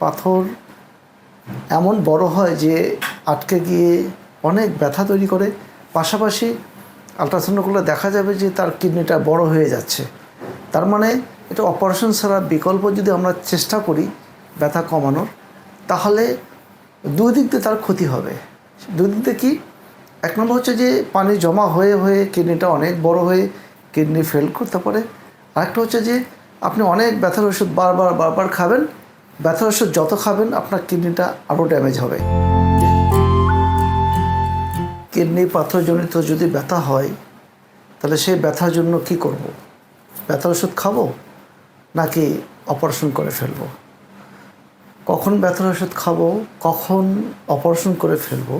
পাথর এমন বড় হয় যে আটকে গিয়ে অনেক ব্যথা তৈরি করে। পাশাপাশি আলট্রাসাউন্ড করলে দেখা যাবে যে তার কিডনিটা বড় হয়ে যাচ্ছে। তার মানে এটা অপারেশন ছাড়া বিকল্প যদি আমরা চেষ্টা করি ব্যথা কমানোর, তাহলে দুই দিক দিয়ে তার ক্ষতি হবে। দুই দিক দিয়ে কি? এক নম্বর হচ্ছে যে পানি জমা হয়ে হয়ে কিডনিটা অনেক বড় হয়ে কিডনি ফেল করতে পারে। আরেকটা হচ্ছে যে আপনি অনেক ব্যথার ওষুধ বারবার বারবার খাবেন ব্যথার ওষুধ যত খাবেন, আপনার কিডনিটা আরও ড্যামেজ হবে। কিডনি পাথরজনিত যদি ব্যথা হয়, তাহলে সেই ব্যথার জন্য কি করব। ব্যথার ওষুধ খাব, নাকি অপারেশন করে ফেলব? কখন ব্যথার ওষুধ খাব, কখন অপারেশন করে ফেলব,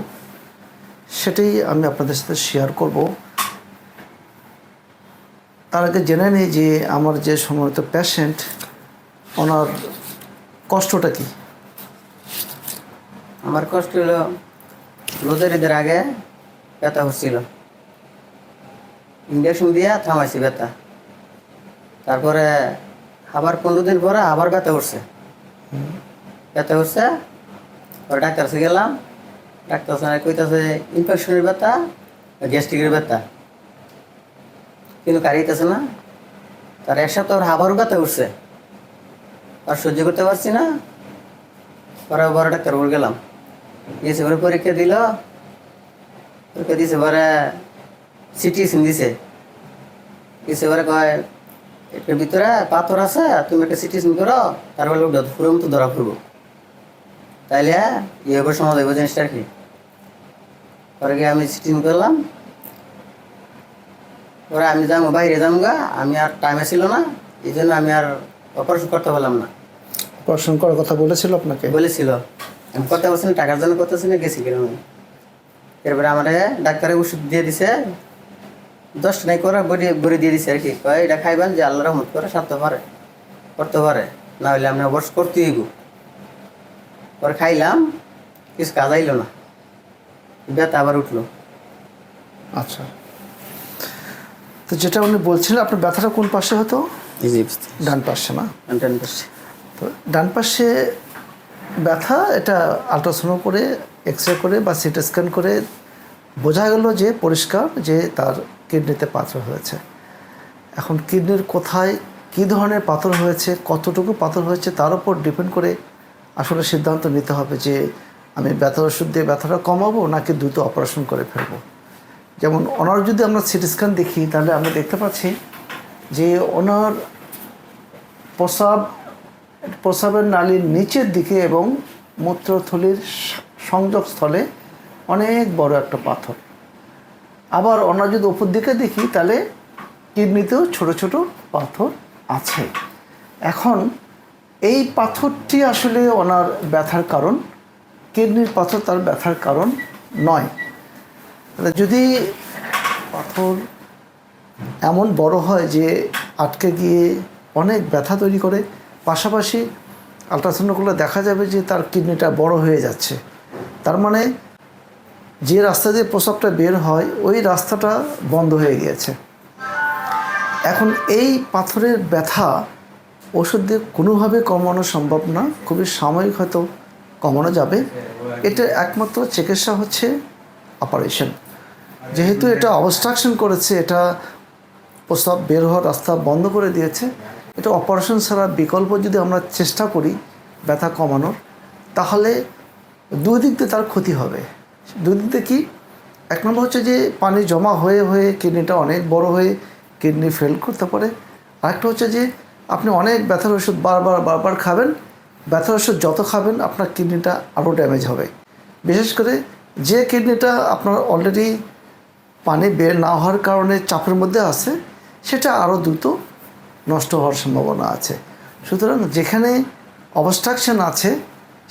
সেটাই আমি আপনাদের সাথে শেয়ার করব। তার আগে জেনে নিই যে আমার যে সময়ত পেশেন্ট ওনার কষ্টটা কি? আমার কষ্ট হলো রোজার ঈদের আগে ব্যথা হচ্ছিল। ইঞ্জেকশন দিয়ে থামাইছি ব্যথা। তারপরে আবার পনেরো দিন পরে আবার ব্যথা উঠছে। ব্যথা উঠছে, পরে ডাক্তার কাছে গেলাম। ডাক্তার সাহেব কইতাছে ইনফেকশনের ব্যথা গ্যাস্ট্রিকের ব্যথা। কিন্তু কারিতেছে না। তার এক সপ্তাহ আবারও ব্যথা উঠছে। আর সহ্য করতে পারছি না। পরে বড় ডাক্তার গেলাম। গেছে পরে পরীক্ষা দিল। পরীক্ষা দিছে পরে সিটি সিন দিছে। দিছে পরে কয়, এটার ভিতরে পাথর আছে, তুমি একটা সিটি সিন করো তারপরে লোক ফুরের মতো ধরা ফুরবো তাইলে ইয়ে করে সমাজ হইব জিনিসটা আর কি। পরে গিয়ে আমি সিটি সিন করলাম। পরে আমি যাব, বাইরে যাব গা। আমি আর টাইমে ছিল না, এই জন্য আমি আর অপারেশন করতে পারলাম না। অপারেশন করার কথা বলেছিল আপনাকে? বলেছিল। আমি করতে পারছি না টাকার জন্য করতেছি না গেছি কিনা এরপরে আমার ডাক্তারে ওষুধ দিয়ে দিছে। দশটা নাই করে বডি বড়ি দিয়ে দিছে আর কি। কয় এটা খাইবেন যে আল্লাহ রহমত করে সারতে পারে করতে পারে। না হলে আমি অবশ্য করতে হইব। পরে খাইলাম কিছু কাজ আইলো না। ব্যথা আবার উঠল। আচ্ছা। তো যেটা উনি বলছিলেন আপনার ব্যথাটা কোন পাশে হতো? ডান পাশে না? ডান করছি তো ডান পাশে ব্যথা, এটা আলট্রাসাউন্ড করে এক্স রে করে বা সিটি স্ক্যান করে বোঝা গেল যে পরিষ্কার, যে তার কিডনিতে পাথর হয়েছে। এখন কিডনির কোথায়, কী ধরনের পাথর হয়েছে, কতটুকু পাথর হয়েছে, তার উপর ডিপেন্ড করে আসলে সিদ্ধান্ত নিতে হবে যে আমি ব্যথার ওষুধ দিয়ে ব্যথাটা কমাবো নাকি দ্রুত অপারেশন করে ফেলব। যেমন ওনার যদি আমরা সিটি স্ক্যান দেখি, তাহলে আমরা দেখতে পাচ্ছি যে ওনার প্রসাব প্রসাবের নালীর নিচের দিকে এবং মূত্রথলির সংযোগস্থলে অনেক বড় একটা পাথর। আবার আমরা যদি উপর দিকে দেখি, তাহলে কিডনিতেও ছোট ছোট পাথর আছে। এখন এই পাথরটি আসলে ওনার ব্যথার কারণ, কিডনির পাথর তার ব্যথার কারণ নয়। যদি পাথর এমন বড় হয় যে আটকে গিয়ে অনেক ব্যথা তৈরি করে পাশাপাশি আলট্রাসাউন্ড করলে দেখা যাবে যে তার কিডনিটা বড় হয়ে যাচ্ছে। তার মানে যে রাস্তা দিয়ে প্রস্রাবটা বের হয়, ওই রাস্তাটা বন্ধ হয়ে গিয়েছে। এখন এই পাথরের ব্যথা ওষুধ দিয়ে কোনোভাবে কমানো সম্ভব না, খুবই সাময়িক হয়তো কমানো যাবে। এটা একমাত্র চিকিৎসা হচ্ছে অপারেশন। যেহেতু এটা অবস্ট্রাকশন করেছে, এটা প্রস্রাব বের হওয়ার রাস্তা বন্ধ করে দিয়েছে এটা অপারেশন ছাড়া বিকল্প যদি আমরা চেষ্টা করি ব্যথা কমানোর, তাহলে দুই দিক দিয়ে তার ক্ষতি হবে। দুই দিক দিয়ে কি? এক নম্বর হচ্ছে যে পানি জমা হয়ে হয়ে কিডনিটা অনেক বড় হয়ে কিডনি ফেল করতে পারে। আরেকটা হচ্ছে যে আপনি অনেক ব্যথার ওষুধ বারবার বারবার খাবেন, ব্যথার ওষুধ যত খাবেন আপনার কিডনিটা আরও ড্যামেজ হবে। বিশেষ করে যে কিডনিটা আপনার অলরেডি পানি বের না হওয়ার কারণে চাপের মধ্যে আছে, সেটা আরও দ্রুত নষ্ট হওয়ার সম্ভাবনা আছে। সুতরাং যেখানে অবস্ট্রাকশন আছে,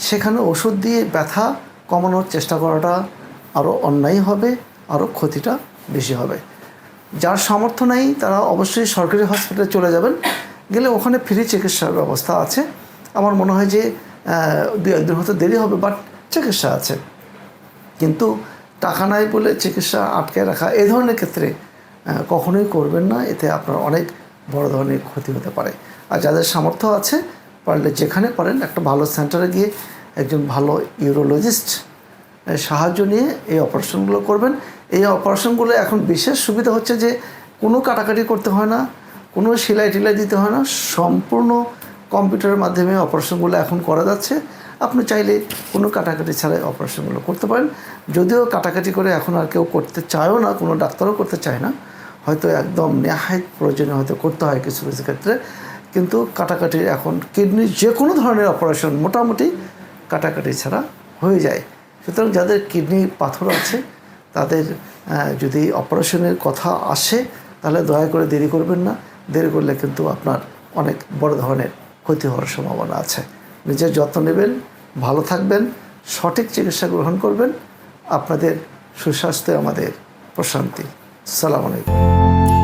সেখানে ওষুধ দিয়ে ব্যথা কমানোর চেষ্টা করাটা আরও অন্যায় হবে আরও ক্ষতিটা বেশি হবে। যার সামর্থ্য নেই, তারা অবশ্যই সরকারি হসপিটালে চলে যাবেন। গেলে ওখানে ফ্রি চিকিৎসার ব্যবস্থা আছে। আমার মনে হয় যে দু একদিন হয়তো দেরি হবে বাট চিকিৎসা আছে। কিন্তু টাকা নাই বলে চিকিৎসা আটকে রাখা এ ধরনের ক্ষেত্রে কখনোই করবেন না। এতে আপনার অনেক বড় ধরনের ক্ষতি হতে পারে। আর যাদের সামর্থ্য আছে, পারলে যেখানে পারেন একটা ভালো সেন্টারে গিয়ে একজন ভালো ইউরোলজিস্ট সাহায্য নিয়ে এই অপারেশনগুলো করবেন। এই অপারেশনগুলো এখন বিশেষ সুবিধা হচ্ছে যে, কোনো কাটাকাটি করতে হয় না, কোনো সেলাই টেলাই দিতে হয় না, সম্পূর্ণ কম্পিউটারের মাধ্যমে অপারেশনগুলো এখন করা যাচ্ছে। আপনি চাইলে কোনো কাটাকাটি ছাড়াই অপারেশনগুলো করতে পারেন। যদিও কাটাকাটি করে এখন আর কেউ করতে চায়ও না, কোনো ডাক্তারও করতে চায় না হয়তো একদম নেহায় প্রয়োজনে হয়তো করতে হয় কিছু কিছু ক্ষেত্রে। কিন্তু কাটাকাটির এখন কিডনির যে কোনো ধরনের অপারেশন মোটামুটি কাটাকাটি ছাড়া হয়ে যায়। সুতরাং যাদের কিডনি পাথর আছে, তাদের যদি অপারেশনের কথা আসে, তাহলে দয়া করে দেরি করবেন না। দেরি করলে কিন্তু আপনার অনেক বড় ধরনের ক্ষতি হওয়ার সম্ভাবনা আছে। নিজের যত্ন নেবেন, ভালো থাকবেন, সঠিক চিকিৎসা গ্রহণ করবেন। আপনাদের সুস্বাস্থ্যে আমাদের প্রশান্তি। সালাম আলাইকুম।